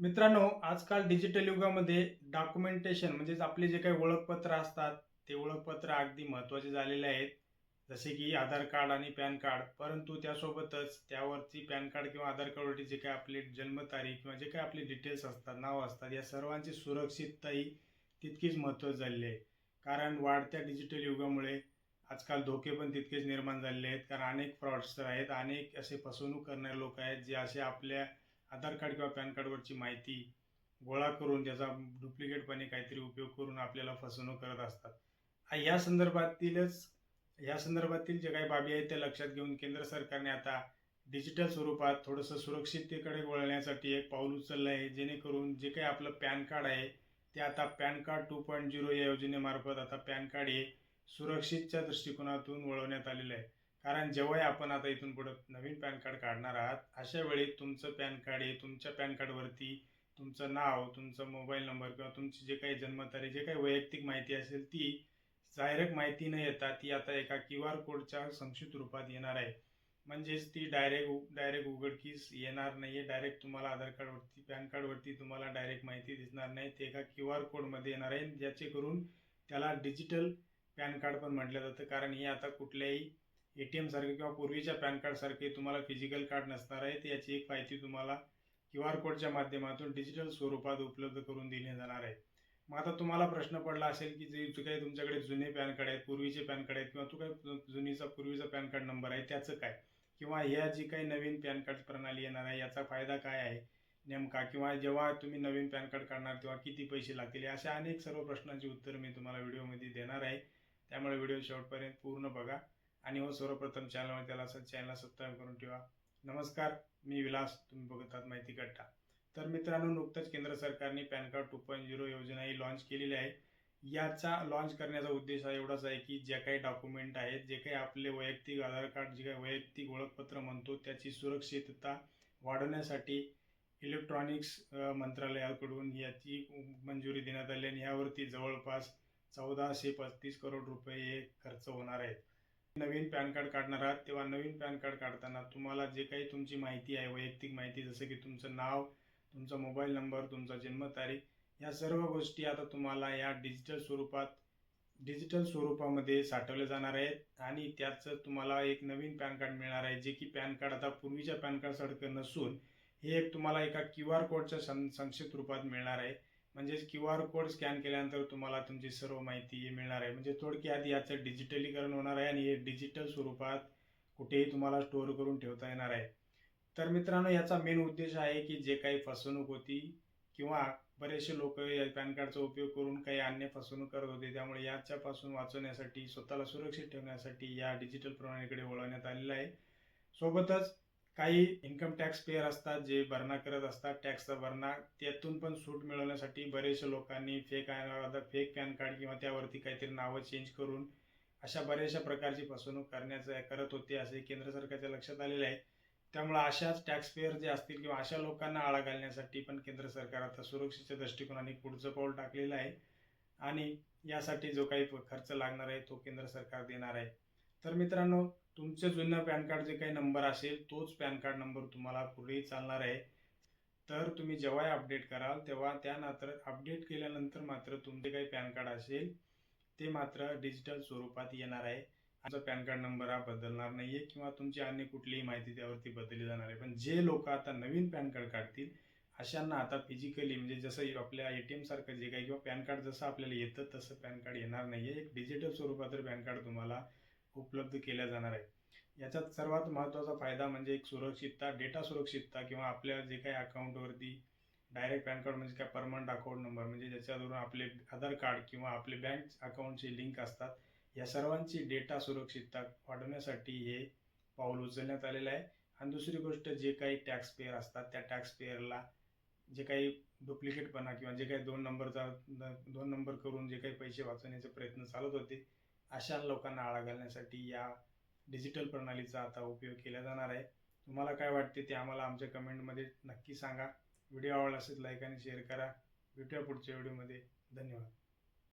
मित्रांनो आजकाल डिजिटल युगामध्ये डॉक्युमेंटेशन म्हणजेच आपले जे काही ओळखपत्र असतात ते ओळखपत्र अगदी महत्त्वाचे झालेले आहेत. जसे की आधार कार्ड आणि पॅन कार्ड. परंतु त्यासोबतच त्यावरती पॅन कार्ड किंवा आधार कार्डवरती जे काही आपली जन्मतारीख किंवा जे काही आपले डिटेल्स असतात नाव असतात या सर्वांची सुरक्षितताही तितकीच महत्त्वाची झालेली आहे. कारण वाढत्या डिजिटल युगामुळे आजकाल धोके पण तितकेच निर्माण झालेले आहेत. कारण अनेक फ्रॉडस्टर आहेत अनेक असे फसवणूक करणारे लोक आहेत जे असे आपल्या आधार कार्ड किंवा पॅन कार्डवरची माहिती गोळा करून त्याचा डुप्लिकेटपणे काहीतरी उपयोग करून आपल्याला फसवणूक करत असतात. या संदर्भातीलच या संदर्भातील जे काही बाबी आहेत त्या लक्षात घेऊन केंद्र सरकारने आता डिजिटल स्वरूपात थोडंसं सुरक्षिततेकडे वळण्यासाठी एक पाऊल उचललं आहे जेणेकरून जे काही आपलं पॅन कार्ड आहे ते आता PAN card two point zero या योजनेमार्फत आता पॅन कार्ड हे सुरक्षितच्या दृष्टिकोनातून वळवण्यात आलेलं आहे. कारण जेव्हाही आपण आता इथून पुढे नवीन पॅन कार्ड काढणार आहात अशा वेळी तुमचं पॅन कार्ड हे तुमच्या पॅन कार्डवरती तुमचं नाव तुमचा मोबाईल नंबर किंवा तुमची जे काही जन्मतारीख जे काही वैयक्तिक माहिती असेल ती डायरेक्ट माहिती न येता ती आता एका क्यू आर कोडच्या संक्षिप्त रूपात येणार आहे. म्हणजेच ती डायरेक्ट डायरेक्ट उघडकीस येणार नाही आहे डायरेक्ट तुम्हाला आधार कार्डवरती पॅन कार्डवरती तुम्हाला डायरेक्ट माहिती दिसणार नाही. ते एका क्यू आर कोडमध्ये येणार आहे. ज्याचे करून त्याला डिजिटल पॅन कार्ड पण म्हटलं जातं. कारण हे आता कुठल्याही ए टी एमसारखे किंवा पूर्वीच्या पॅन कार्डसारखे तुम्हाला फिजिकल कार्ड नसणार आहे तर याची एक माहिती तुम्हाला क्यू आर कोडच्या माध्यमातून डिजिटल स्वरूपात उपलब्ध करून दिले जाणार आहे. मग आता तुम्हाला प्रश्न पडला असेल की जे काही तुमच्याकडे जुने पॅन कार्ड आहेत पूर्वीचे पॅन कार्ड आहेत किंवा तो काही जुनीचा पूर्वीचा पॅन कार्ड नंबर आहे त्याचं काय? किंवा ह्या जी काही नवीन पॅन कार्ड प्रणाली येणार आहे याचा फायदा काय आहे? नेमका किंवा जेव्हा तुम्ही नवीन पॅन कार्ड काढणार तेव्हा किती पैसे लागतील? अशा अनेक सर्व प्रश्नांची उत्तरं मी तुम्हाला व्हिडिओमध्ये देणार आहे. त्यामुळे व्हिडिओ शेवटपर्यंत पूर्ण बघा. आणि हो सर्वप्रथम चॅनलवर त्याला चॅनलला सबस्क्राईब करून ठेवा. नमस्कार मी विलास तुम्ही बघत आहात माहिती कट्टा तर मित्रांनो नुकतंच केंद्र सरकारने PAN card two point zero योजना ही लॉन्च केलेली आहे. याचा लॉन्च करण्याचा उद्देश हा एवढाच आहे की ज्या काही डॉक्युमेंट आहेत जे काही आपले वैयक्तिक आधार कार्ड जे काही वैयक्तिक ओळखपत्र म्हणतो त्याची सुरक्षितता वाढवण्यासाठी इलेक्ट्रॉनिक्स मंत्रालयाकडून याची मंजुरी देण्यात आली आणि यावरती जवळपास चौदाशे पस्तीस करोड रुपये हे खर्च होणार आहेत. नवीन पॅन कार्ड काढणार आहात तेव्हा नवीन पॅन कार्ड काढताना तुम्हाला जे काही तुमची माहिती आहे वैयक्तिक माहिती जसं की तुमचं नाव तुमचा मोबाईल नंबर तुमचा जन्मतारीख या सर्व गोष्टी आता तुम्हाला या डिजिटल स्वरूपात डिजिटल स्वरूपामध्ये साठवले जाणार आहेत. आणि त्याचं तुम्हाला एक नवीन पॅन कार्ड मिळणार आहे जे की पॅन कार्ड आता पूर्वीच्या पॅन कार्डसारखं नसून हे एक तुम्हाला एका क्यू आर कोडच्या सं संक्षिप्त रूपात मिळणार आहे. म्हणजेच क्यू आर कोड स्कॅन केल्यानंतर तुम्हाला तुमची सर्व माहिती मिळणार आहे. म्हणजे थोडक्यात याचं डिजिटलीकरण होणार आहे आणि हे डिजिटल स्वरूपात कुठेही तुम्हाला स्टोअर करून ठेवता येणार आहे. तर मित्रांनो याचा मेन उद्देश आहे की जे काही फसवणूक होती किंवा बरेचसे लोक या पॅन कार्डचा उपयोग करून काही अन्य फसवणूक करत होते त्यामुळे याच्यापासून वाचवण्यासाठी स्वतःला सुरक्षित ठेवण्यासाठी या डिजिटल प्रणालीकडे वळवण्यात आलेलं आहे. सोबतच काही इन्कम टॅक्स पेअर असतात जे भरणा करत असतात टॅक्सचा भरणा. त्यातून पण सूट मिळवण्यासाठी बरेचशे लोकांनी फेक फेक पॅन कार्ड किंवा त्यावरती काहीतरी नावं चेंज करून अशा बऱ्याचशा प्रकारची फसवणूक करण्याचं करत होते असे केंद्र सरकारच्या लक्षात आलेले आहे. त्यामुळे अशाच टॅक्स पेअर जे असतील किंवा अशा लोकांना आळा घालण्यासाठी पण केंद्र सरकार आता सुरक्षेच्या दृष्टिकोनाने पुढचं पाऊल टाकलेलं आहे. आणि यासाठी जो काही खर्च लागणार आहे तो केंद्र सरकार देणार आहे. तर मित्रांनो तुमचं जुनं पॅन कार्ड जे काही नंबर असेल तोच पॅन कार्ड नंबर तुम्हाला पुढेही चालणार आहे. तर तुम्ही जेव्हाही अपडेट कराल तेव्हा त्यानंतर अपडेट केल्यानंतर मात्र तुमचे काही पॅन कार्ड असेल ते मात्र डिजिटल स्वरूपात येणार आहे. आमचा पॅन कार्ड नंबर हा बदलणार नाही आहे किंवा तुमची अन्य कुठलीही माहिती त्यावरती बदलली जाणार आहे. पण जे लोक आता नवीन पॅन कार्ड काढतील अशांना आता फिजिकली म्हणजे जसं आपल्या ए टी एमसारखं जे काही किंवा पॅन कार्ड जसं आपल्याला येतं तसं पॅन कार्ड येणार नाही आहे एक डिजिटल स्वरूपात तर पॅन कार्ड तुम्हाला उपलब्ध केल्या जाणार आहे. याच्यात सर्वात महत्त्वाचा फायदा म्हणजे एक सुरक्षितता डेटा सुरक्षितता किंवा आपल्या जे काही अकाउंटवरती डायरेक्ट पॅन कार्ड म्हणजे काय परमनंट अकाउंट नंबर म्हणजे ज्याच्यावरून आपले आधार कार्ड किंवा आपले बँक अकाउंटचे लिंक असतात. या सर्वांची डेटा सुरक्षितता वाढवण्यासाठी हे पाऊल उचलण्यात आलेलं आहे. आणि दुसरी गोष्ट जे काही टॅक्स पेअर असतात त्या टॅक्स पेअरला जे काही डुप्लिकेटपणा किंवा जे काही दोन नंबरचा दोन नंबर करून जे काही पैसे वाचवण्याचे प्रयत्न चालत होते अशा लोकांना आळा घालण्यासाठी या डिजिटल प्रणालीचा आता उपयोग केला जाणार आहे. तुम्हाला काय वाटते ते आम्हाला आमच्या कमेंटमध्ये नक्की सांगा. व्हिडिओ आवडला असेल लाईक आणि शेअर करा. भेटूया पुढच्या व्हिडिओमध्ये धन्यवाद.